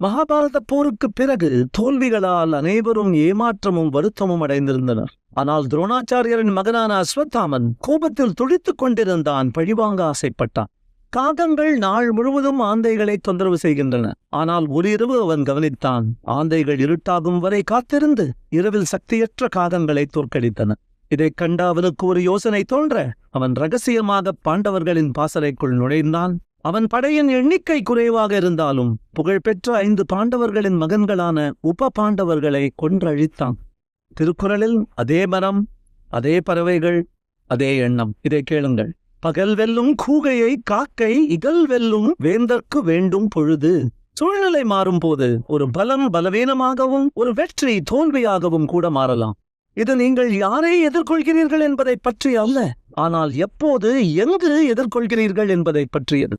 மகாபாரத போருக்கு பிறகு தோல்விகளால் அனைவரும் ஏமாற்றமும் வருத்தமும் அடைந்திருந்தனர். ஆனால் துரோணாச்சாரியரின் மகனான அஸ்வத்தாமன் கோபத்தில் துடித்துக் கொண்டிருந்தான் பழிவாங்க ஆசைப்பட்டான். காகங்கள் நாள் முழுவதும் ஆந்தைகளை தொந்தரவு செய்கின்றன. ஆனால் ஒரு இரவு அவன் கவனித்தான் ஆந்தைகள் இருட்டாகும் வரை காத்திருந்து இரவில் சக்தியற்ற காகங்களை தோற்கடித்தன. இதைக் கண்ட அவனுக்கு ஒரு யோசனை தோன்ற அவன் ரகசியமாக பாண்டவர்களின் பாசறைக்குள் நுழைந்தான். அவன் படையின் எண்ணிக்கை குறைவாக இருந்தாலும் புகழ்பெற்ற ஐந்து பாண்டவர்களின் மகன்களான உப பாண்டவர்களை கொன்றழித்தான். திருக்குறளில் அதே மரம் அதே பறவைகள் அதே எண்ணம். இதை கேளுங்கள். பகல் வெல்லும் கூகையை காக்கை இகல் வெல்லும் வேந்தற்கு வேண்டும் பொழுது சூழ்நிலை மாறும்போது ஒரு பலம் பலவீனமாகவும் ஒரு வெற்றி தோல்வியாகவும் கூட மாறலாம். இது நீங்கள் யாரை எதிர்கொள்கிறீர்கள் என்பதை பற்றி அல்ல ஆனால் எப்போது எங்கு எதிர்கொள்கிறீர்கள் என்பதை பற்றியது.